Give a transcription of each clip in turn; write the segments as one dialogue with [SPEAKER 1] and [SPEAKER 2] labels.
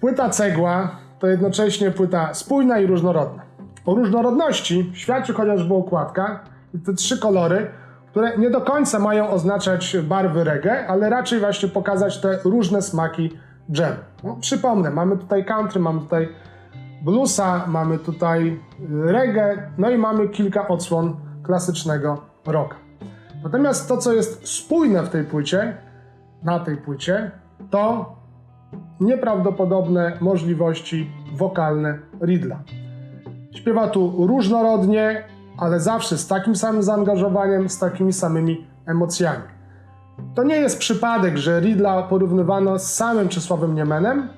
[SPEAKER 1] Płyta cegła to jednocześnie płyta spójna i różnorodna. O różnorodności świadczy chociażby okładka i te trzy kolory, które nie do końca mają oznaczać barwy reggae, ale raczej właśnie pokazać te różne smaki dżemu. No, przypomnę, mamy tutaj country, mamy tutaj bluesa, mamy tutaj y, reggae, no i mamy kilka odsłon klasycznego rocka. Natomiast to, co jest spójne w tej płycie, na tej płycie, to nieprawdopodobne możliwości wokalne Ridla. Śpiewa tu różnorodnie, ale zawsze z takim samym zaangażowaniem, z takimi samymi emocjami. To nie jest przypadek, że Ridla porównywano z samym Czesławem Niemenem.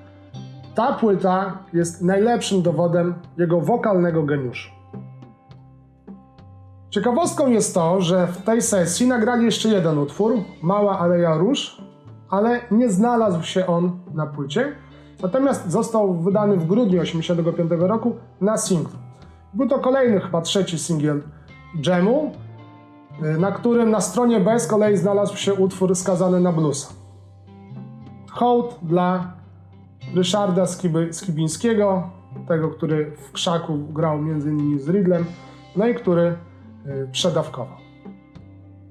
[SPEAKER 1] Ta płyta jest najlepszym dowodem jego wokalnego geniuszu. Ciekawostką jest to, że w tej sesji nagrali jeszcze jeden utwór, Mała Aleja Róż, ale nie znalazł się on na płycie, natomiast został wydany w grudniu 1985 roku na singlu. Był to kolejny, chyba trzeci singiel Jamu, y, na którym na stronie B z kolei znalazł się utwór skazany na bluesa. Hołd dla Ryszarda Skiby, Skibińskiego, tego, który w krzaku grał m.in. z Ridlem, no i który y, przedawkował.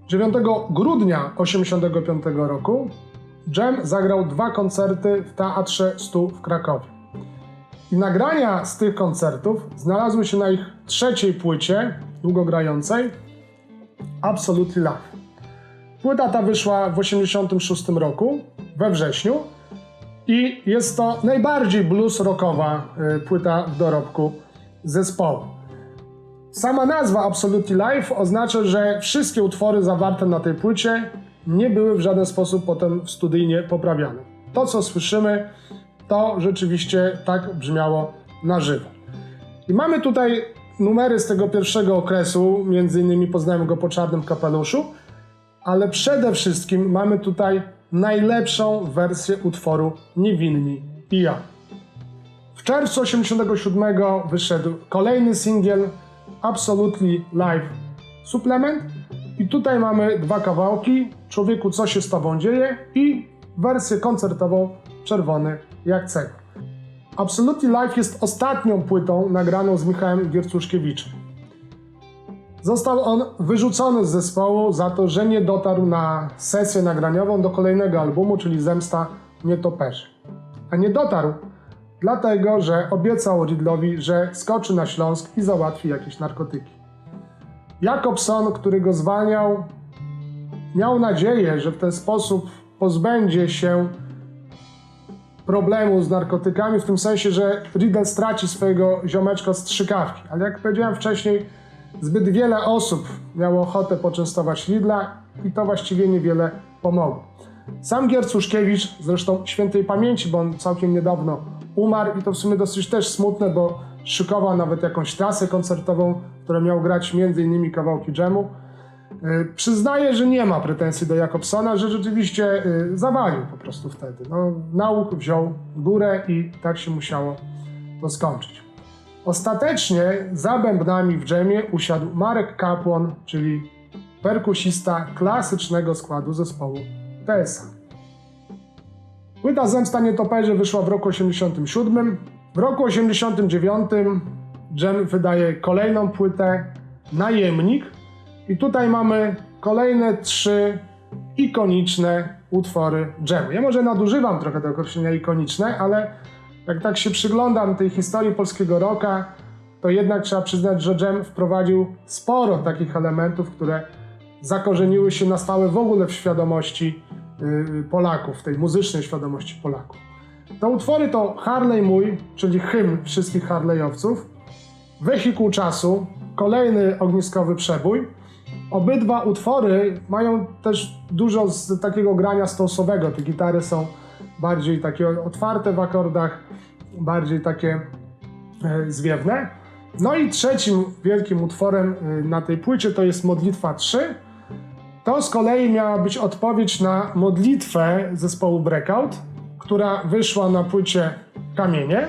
[SPEAKER 1] 9 grudnia 1985 roku Jam zagrał dwa koncerty w Teatrze Stu w Krakowie. I nagrania z tych koncertów znalazły się na ich trzeciej płycie długogrającej Absolutely Live. Płyta ta wyszła w 1986 roku, we wrześniu i jest to najbardziej blues rockowa y, płyta w dorobku zespołu. Sama nazwa Absolutely Live oznacza, że wszystkie utwory zawarte na tej płycie nie były w żaden sposób potem studyjnie poprawiane. To, co słyszymy, to rzeczywiście tak brzmiało na żywo. I mamy tutaj numery z tego pierwszego okresu, między innymi poznałem go po Czarnym Kapeluszu, ale przede wszystkim mamy tutaj najlepszą wersję utworu Niewinni i ja. W czerwcu 87 wyszedł kolejny singiel Absolutely Live Supplement i tutaj mamy dwa kawałki Człowieku co się z tobą dzieje i wersję koncertową Czerwony jak cegła. Absolutely Live jest ostatnią płytą nagraną z Michałem Giercuszkiewiczem. Został on wyrzucony z zespołu za to, że nie dotarł na sesję nagraniową do kolejnego albumu, czyli Zemsta Nietoperzy. A nie dotarł, dlatego że obiecał Ridlowi, że skoczy na Śląsk i załatwi jakieś narkotyki. Jakobson, który go zwalniał, miał nadzieję, że w ten sposób pozbędzie się problemu z narkotykami, w tym sensie, że Riddle straci swojego ziomeczka z trzykawki. Ale jak powiedziałem wcześniej, zbyt wiele osób miało ochotę poczęstować Riddla i to właściwie niewiele pomogło. Sam Giercuszkiewicz, zresztą świętej pamięci, bo on całkiem niedawno umarł i to w sumie dosyć też smutne, bo szykował nawet jakąś trasę koncertową, w której miał grać m.in. kawałki dżemu. Yy, Przyznaję, że nie ma pretensji do Jakobsona, że rzeczywiście yy, zawalił po prostu wtedy. No, nauk wziął górę i tak się musiało to skończyć. Ostatecznie za bębnami w dżemie usiadł Marek Kapłon, czyli perkusista klasycznego składu zespołu TSA. Płyta Zemsta Nietoperzy wyszła w roku 87. W roku 89 Dżem wydaje kolejną płytę Najemnik i tutaj mamy kolejne trzy ikoniczne utwory Dżemu. Ja może nadużywam trochę tego określenia ikoniczne, ale jak tak się przyglądam tej historii polskiego rocka, to jednak trzeba przyznać, że Dżem wprowadził sporo takich elementów, które zakorzeniły się na stałe w ogóle w świadomości yy, Polaków, w tej muzycznej świadomości Polaków. Te utwory to Harley Mój, czyli hymn wszystkich Harley'owców, Wehikuł Czasu, kolejny ogniskowy przebój. Obydwa utwory mają też dużo z takiego grania stosowego. Te gitary są bardziej takie otwarte w akordach, bardziej takie e, zwiewne. No i trzecim wielkim utworem e, na tej płycie to jest Modlitwa 3. To z kolei miała być odpowiedź na modlitwę zespołu Breakout, która wyszła na płycie Kamienie.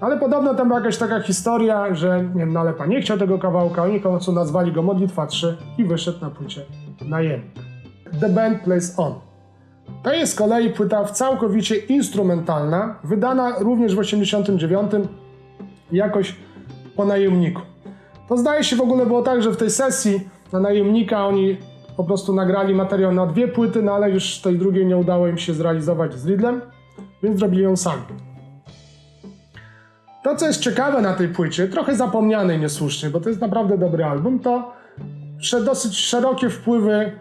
[SPEAKER 1] Ale podobno tam była jakaś taka historia, że nie wiem, Nalepa nie chciał tego kawałka, oni końcu nazwali go Modlitwa 3 i wyszedł na płycie Najemnik. The Band Plays On. To jest z kolei płyta całkowicie instrumentalna, wydana również w 89 jakoś po najemniku. To zdaje się w ogóle było tak, że w tej sesji na najemnika oni po prostu nagrali materiał na dwie płyty, no ale już tej drugiej nie udało im się zrealizować z Riddlem, więc zrobili ją sami. To, co jest ciekawe na tej płycie, trochę zapomniane i niesłusznie, bo to jest naprawdę dobry album, to dosyć szerokie wpływy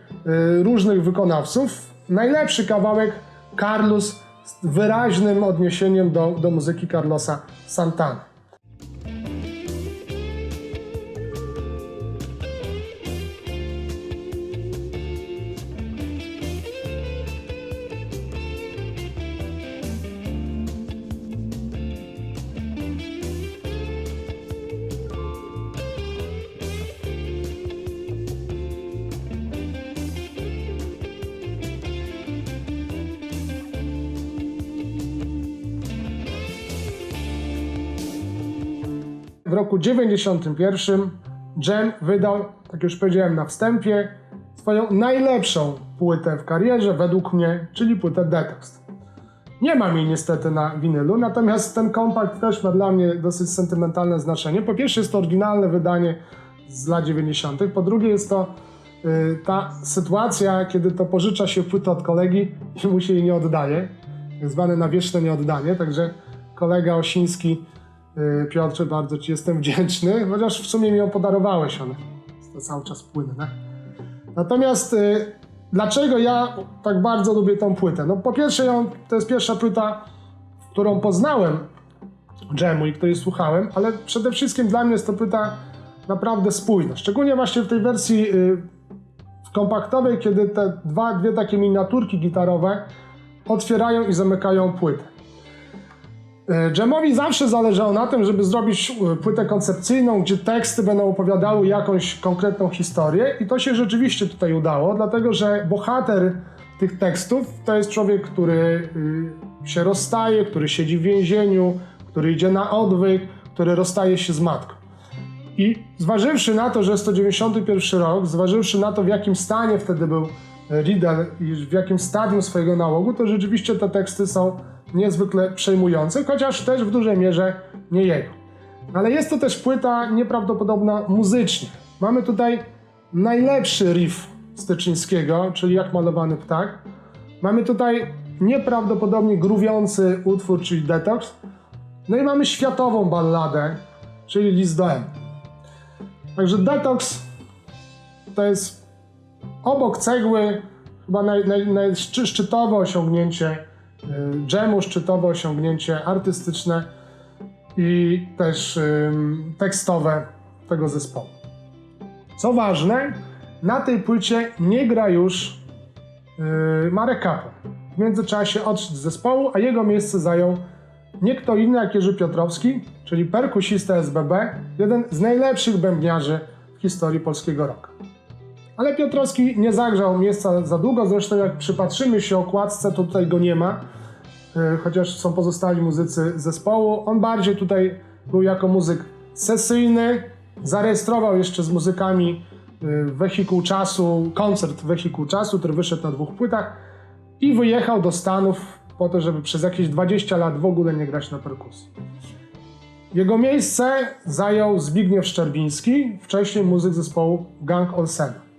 [SPEAKER 1] y, różnych wykonawców. Najlepszy kawałek Carlos z wyraźnym odniesieniem do, do muzyki Carlosa Santana. W roku 91 Jam wydał, jak już powiedziałem na wstępie, swoją najlepszą płytę w karierze, według mnie, czyli płytę Detox. Nie mam jej niestety na winylu, natomiast ten kompakt też ma dla mnie dosyć sentymentalne znaczenie. Po pierwsze jest to oryginalne wydanie z lat 90., po drugie jest to y, ta sytuacja, kiedy to pożycza się płytę od kolegi i mu się jej nie oddaje, tak zwane na nieoddanie, także kolega Osiński Piotrze, bardzo Ci jestem wdzięczny, chociaż w sumie mi ją podarowałeś, one to cały czas płynne. Natomiast y, dlaczego ja tak bardzo lubię tą płytę? No po pierwsze ją, to jest pierwsza płyta, którą poznałem Jamu i której słuchałem, ale przede wszystkim dla mnie jest to płyta naprawdę spójna. Szczególnie właśnie w tej wersji y, kompaktowej, kiedy te dwa, dwie takie miniaturki gitarowe otwierają i zamykają płytę. E, Jamowi zawsze zależało na tym, żeby zrobić e, płytę koncepcyjną, gdzie teksty będą opowiadały jakąś konkretną historię i to się rzeczywiście tutaj udało, dlatego że bohater tych tekstów to jest człowiek, który y, się rozstaje, który siedzi w więzieniu, który idzie na odwyk, który rozstaje się z matką. I zważywszy na to, że jest to 91 rok, zważywszy na to, w jakim stanie wtedy był Riddle i w jakim stadium swojego nałogu, to rzeczywiście te teksty są niezwykle przejmujące, chociaż też w dużej mierze nie jego. Ale jest to też płyta nieprawdopodobna muzycznie. Mamy tutaj najlepszy riff Steczyńskiego, czyli Jak malowany ptak. Mamy tutaj nieprawdopodobnie gruwiący utwór, czyli Detox. No i mamy światową balladę, czyli List do M. Także Detox to jest obok cegły chyba naj, naj, naj, szczy, szczytowe osiągnięcie dżemu, szczytowe osiągnięcie artystyczne i też tekstowe tego zespołu. Co ważne, na tej płycie nie gra już yy, Marek Kapłan. W międzyczasie odszedł z zespołu, a jego miejsce zajął nie kto inny jak Jerzy Piotrowski, czyli perkusista SBB, jeden z najlepszych bębniarzy w historii polskiego rocka. Ale Piotrowski nie zagrzał miejsca za długo, zresztą jak przypatrzymy się okładce, to tutaj go nie ma, yy, chociaż są pozostali muzycy zespołu. On bardziej tutaj był jako muzyk sesyjny, zarejestrował jeszcze z muzykami yy, Wehikuł Czasu, koncert Wehikuł Czasu, który wyszedł na dwóch płytach i wyjechał do Stanów po to, żeby przez jakieś 20 lat w ogóle nie grać na perkusji. Jego miejsce zajął Zbigniew Szczerbiński, wcześniej muzyk zespołu Gang Olsena.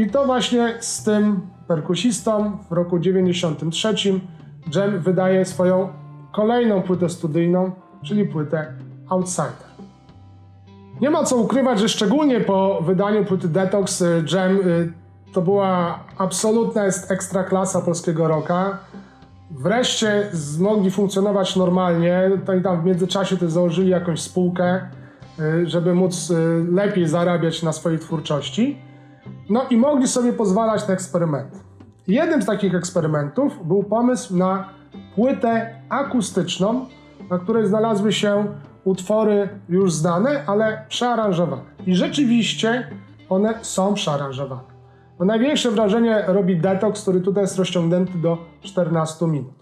[SPEAKER 1] I to właśnie z tym perkusistą w roku 93 Jam wydaje swoją kolejną płytę studyjną, czyli płytę Outsider. Nie ma co ukrywać, że szczególnie po wydaniu płyty Detox y, Jam y, to była absolutna jest ekstra klasa polskiego rocka. Wreszcie mogli funkcjonować normalnie, to i tam w międzyczasie też założyli jakąś spółkę, y, żeby móc lepiej zarabiać na swojej twórczości. No i mogli sobie pozwalać na eksperymenty. Jednym z takich eksperymentów był pomysł na płytę akustyczną, na której znalazły się utwory już znane, ale przearanżowane. I rzeczywiście one są przearanżowane. No największe wrażenie robi Detox, który tutaj jest rozciągnięty do 14 minut.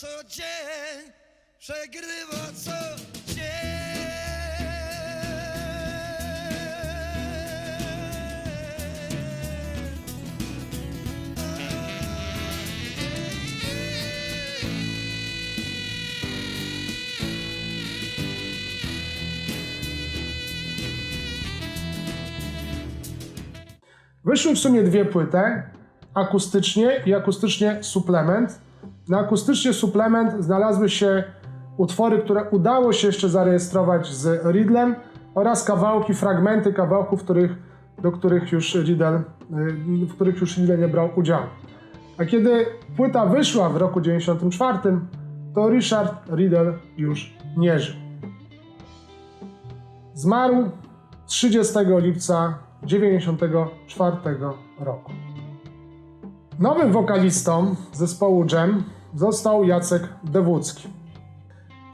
[SPEAKER 2] Co dzień, przegrywa co.
[SPEAKER 1] Wyszły w sumie dwie płyty, akustycznie i akustycznie suplement. Na akustycznie suplement znalazły się utwory, które udało się jeszcze zarejestrować z Riddlem oraz kawałki, fragmenty kawałków, których, do których już Riddle, y, w których już Riddle nie brał udziału. A kiedy płyta wyszła w roku 94, to Richard Riddle już nie żył. Zmarł 30 lipca 1994 roku. Nowym wokalistą zespołu Jam został Jacek Dewódzki.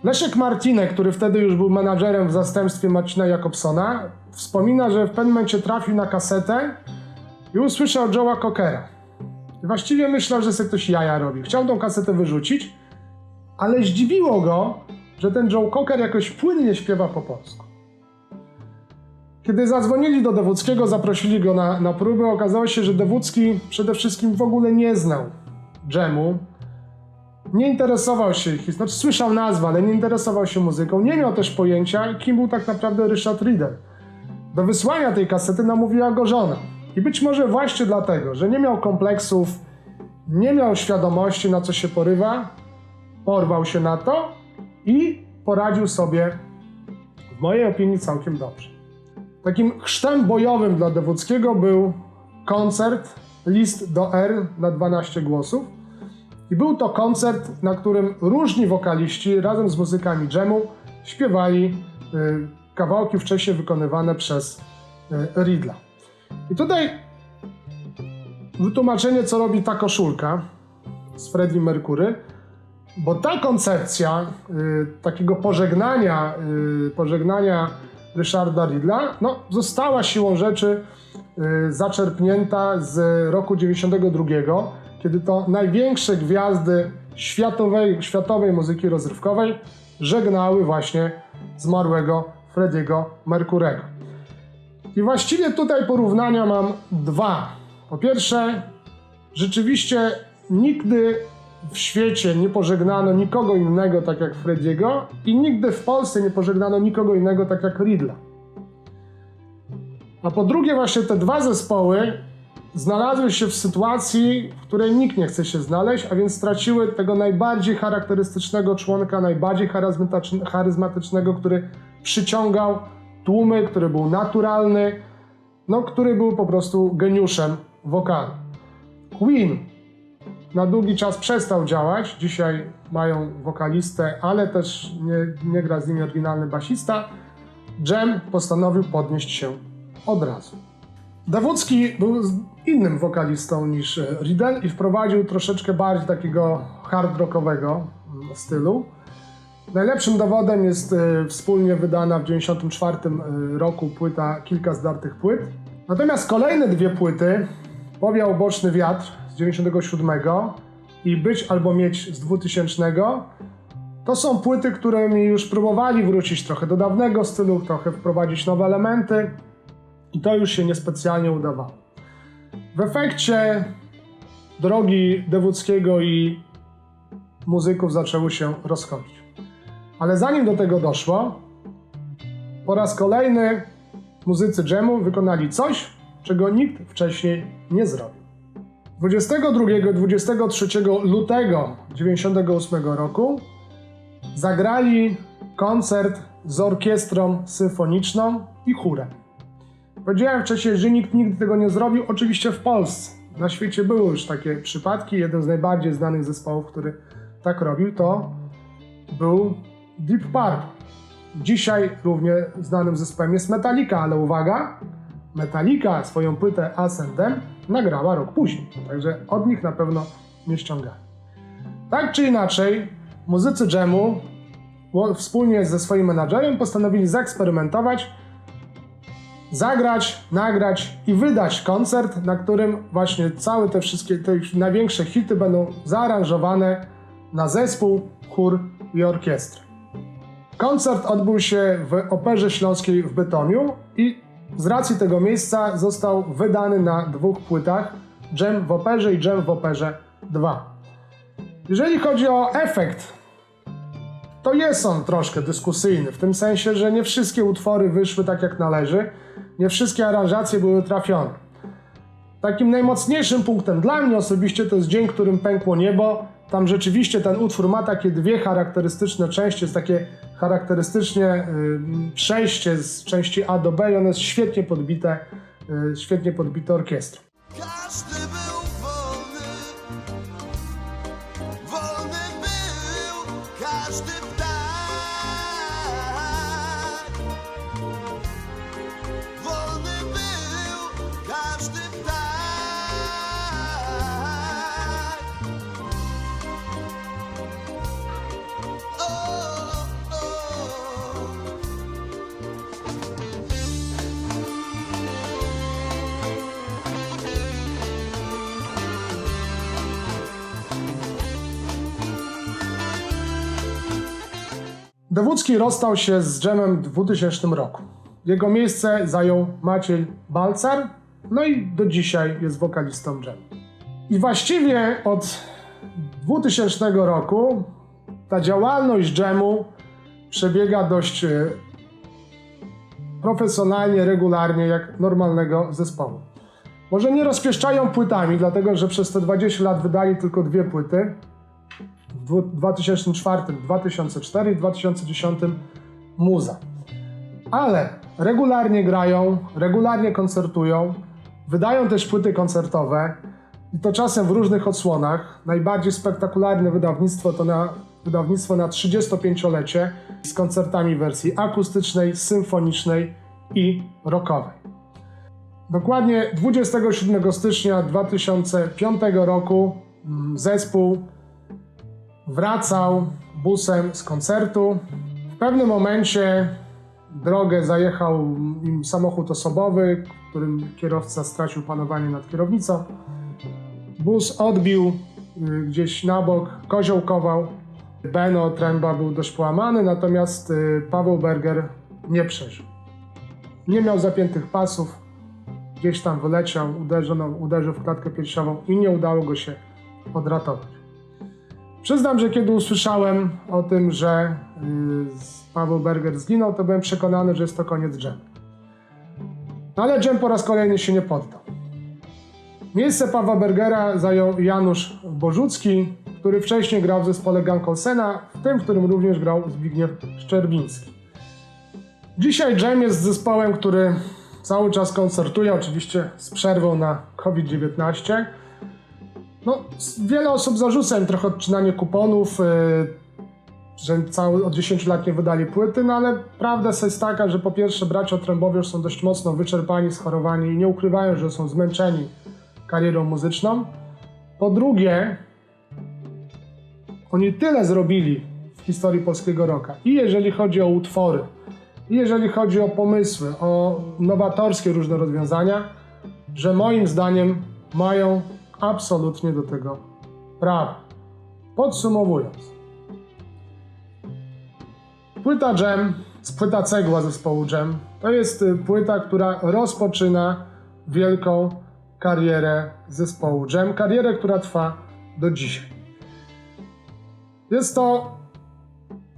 [SPEAKER 1] Leszek Marcinek, który wtedy już był menadżerem w zastępstwie Marcina Jakobsona, wspomina, że w pewnym momencie trafił na kasetę i usłyszał Joe'a Cockera. Właściwie myślał, że sobie ktoś jaja robi. Chciał tą kasetę wyrzucić, ale zdziwiło go, że ten Joe Cocker jakoś płynnie śpiewa po polsku. Kiedy zadzwonili do Dewódzkiego, zaprosili go na, na próbę, okazało się, że Dewódzki przede wszystkim w ogóle nie znał dżemu. Nie interesował się ich, znaczy słyszał nazwę, ale nie interesował się muzyką. Nie miał też pojęcia, kim był tak naprawdę Richard Riddle. Do wysłania tej kasety namówiła go żona. I być może właśnie dlatego, że nie miał kompleksów, nie miał świadomości, na co się porywa, porwał się na to i poradził sobie, w mojej opinii, całkiem dobrze. Takim chrztem bojowym dla Dewódzkiego był koncert List do R na 12 głosów. I był to koncert, na którym różni wokaliści razem z muzykami dżemu śpiewali y, kawałki wcześniej wykonywane przez y, Ridla. I tutaj wytłumaczenie, co robi ta koszulka z Freddie Mercury, bo ta koncepcja y, takiego pożegnania, y, pożegnania Ryszarda Ridla no, została siłą rzeczy y, zaczerpnięta z roku 92, kiedy to największe gwiazdy światowej, światowej muzyki rozrywkowej żegnały właśnie zmarłego Frediego Mercurego. I właściwie tutaj porównania mam dwa. Po pierwsze, rzeczywiście nigdy w świecie nie pożegnano nikogo innego tak jak Frediego i nigdy w Polsce nie pożegnano nikogo innego tak jak Ridla. A po drugie, właśnie te dwa zespoły znalazły się w sytuacji, w której nikt nie chce się znaleźć, a więc straciły tego najbardziej charakterystycznego członka, najbardziej charyzmatycz- charyzmatycznego, który przyciągał tłumy, który był naturalny, no, który był po prostu geniuszem wokalu. Queen na długi czas przestał działać. Dzisiaj mają wokalistę, ale też nie, nie gra z nimi oryginalny basista. Jam postanowił podnieść się od razu. Dawódzki był innym wokalistą niż e, Riddle i wprowadził troszeczkę bardziej takiego hard rockowego mm, stylu. Najlepszym dowodem jest e, wspólnie wydana w 1994 roku płyta Kilka zdartych płyt. Natomiast kolejne dwie płyty, Powiał Boczny Wiatr z 97 i Być albo Mieć z 2000, to są płyty, którymi już próbowali wrócić trochę do dawnego stylu, trochę wprowadzić nowe elementy i to już się niespecjalnie udawało. W efekcie drogi Dewódzkiego i muzyków zaczęły się rozchodzić. Ale zanim do tego doszło, po raz kolejny muzycy dżemu wykonali coś, czego nikt wcześniej nie zrobił. 22-23 lutego 1998 roku zagrali koncert z orkiestrą symfoniczną i chórem. Powiedziałem wcześniej, że nikt nigdy tego nie zrobił, oczywiście w Polsce. Na świecie były już takie przypadki. Jeden z najbardziej znanych zespołów, który tak robił, to był Deep Purple. Dzisiaj równie znanym zespołem jest Metallica, ale uwaga, Metallica swoją płytę Ascendem nagrała rok później, także od nich na pewno nie ściągali. Tak czy inaczej, muzycy Jamu ło- wspólnie ze swoim menadżerem postanowili zaeksperymentować, zagrać, nagrać i wydać koncert, na którym właśnie całe te wszystkie te największe hity będą zaaranżowane na zespół, chór i orkiestrę. Koncert odbył się w Operze Śląskiej w Bytomiu i z racji tego miejsca został wydany na dwóch płytach Dżem w Operze i Dżem w Operze 2. Jeżeli chodzi o efekt, to jest on troszkę dyskusyjny, w tym sensie, że nie wszystkie utwory wyszły tak jak należy, nie wszystkie aranżacje były trafione. Takim najmocniejszym punktem dla mnie osobiście to jest Dzień, którym pękło niebo. Tam rzeczywiście ten utwór ma takie dwie charakterystyczne części, jest takie charakterystycznie y, przejście z części A do B i ono jest świetnie podbite, y, świetnie podbite orkiestrą. Dowódzki rozstał się z Dżemem w 2000 roku. Jego miejsce zajął Maciej Balcar, no i do dzisiaj jest wokalistą Dżem. I właściwie od 2000 roku ta działalność Dżemu przebiega dość e, profesjonalnie, regularnie, jak normalnego zespołu. Może nie rozpieszczają płytami, dlatego że przez te 20 lat wydali tylko dwie płyty, w dwu- 2004, 2004 i 2010 Muza. Ale regularnie grają, regularnie koncertują, wydają też płyty koncertowe i to czasem w różnych odsłonach. Najbardziej spektakularne wydawnictwo to na, wydawnictwo na 35-lecie z koncertami wersji akustycznej, symfonicznej i rockowej. Dokładnie 27 stycznia 2005 roku mm, zespół wracał busem z koncertu. W pewnym momencie drogę zajechał im samochód osobowy, którym kierowca stracił panowanie nad kierownicą. Bus odbił y, gdzieś na bok, koziołkował. Beno Tręba był dość połamany, natomiast y, Paweł Berger nie przeżył. Nie miał zapiętych pasów, gdzieś tam wyleciał, uderzył, uderzył w klatkę piersiową i nie udało go się odratować. Przyznam, że kiedy usłyszałem o tym, że y, Paweł Berger zginął, to byłem przekonany, że jest to koniec dżemu. No ale dżem po raz kolejny się nie poddał. Miejsce Pawła Bergera zajął Janusz Bożucki, który wcześniej grał w zespole Gang Olsena, w tym, w którym również grał Zbigniew Szczerbiński. Dzisiaj Dżem jest zespołem, który cały czas koncertuje, oczywiście z przerwą na COVID-19. No, wiele osób zarzuca im trochę odcinanie kuponów, yy, że cały, od 10 lat nie wydali płyty, no ale prawda jest taka, że po pierwsze bracia Trębowie już są dość mocno wyczerpani, schorowani i nie ukrywają, że są zmęczeni karierą muzyczną. Po drugie, oni tyle zrobili w historii polskiego rocka i jeżeli chodzi o utwory, i jeżeli chodzi o pomysły, o nowatorskie różne rozwiązania, że moim zdaniem mają absolutnie do tego prawo. Podsumowując, płyta Jam, płyta cegła zespołu Jam, to jest y, płyta, która rozpoczyna wielką karierę zespołu Jam, karierę, która trwa do dzisiaj. Jest to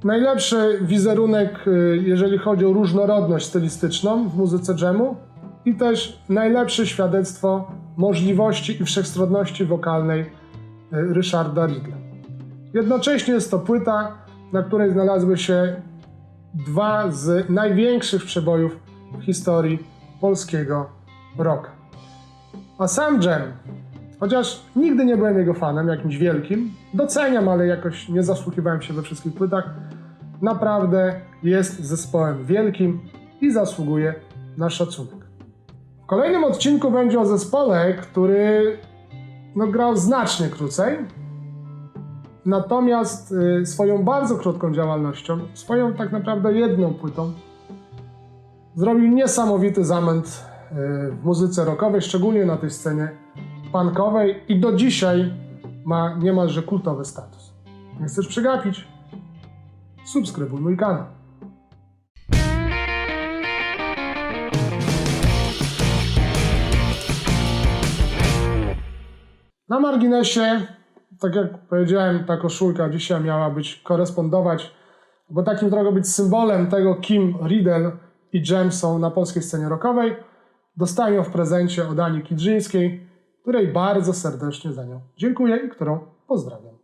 [SPEAKER 1] najlepszy wizerunek, y, jeżeli chodzi o różnorodność stylistyczną w muzyce dżemu i też najlepsze świadectwo możliwości i wszechstronności wokalnej y, Ryszarda Ridla. Jednocześnie jest to płyta, na której znalazły się dwa z największych przebojów w historii polskiego rocka. A sam Jam, chociaż nigdy nie byłem jego fanem, jakimś wielkim, doceniam, ale jakoś nie zasłuchiwałem się we wszystkich płytach, naprawdę jest zespołem wielkim i zasługuje na szacunek. W kolejnym odcinku będzie o zespole, który no, grał znacznie krócej, natomiast y, swoją bardzo krótką działalnością, swoją tak naprawdę jedną płytą, zrobił niesamowity zamęt y, w muzyce rockowej, szczególnie na tej scenie punkowej i do dzisiaj ma niemalże kultowy status. Nie chcesz przegapić? Subskrybuj mój kanał. Na marginesie, tak jak powiedziałem, ta koszulka dzisiaj miała być korespondować, bo takim trochę być symbolem tego, kim Riddle i Jem są na polskiej scenie rockowej. Dostałem ją w prezencie od Ani Kidrzyńskiej, której bardzo serdecznie za nią dziękuję i którą pozdrawiam.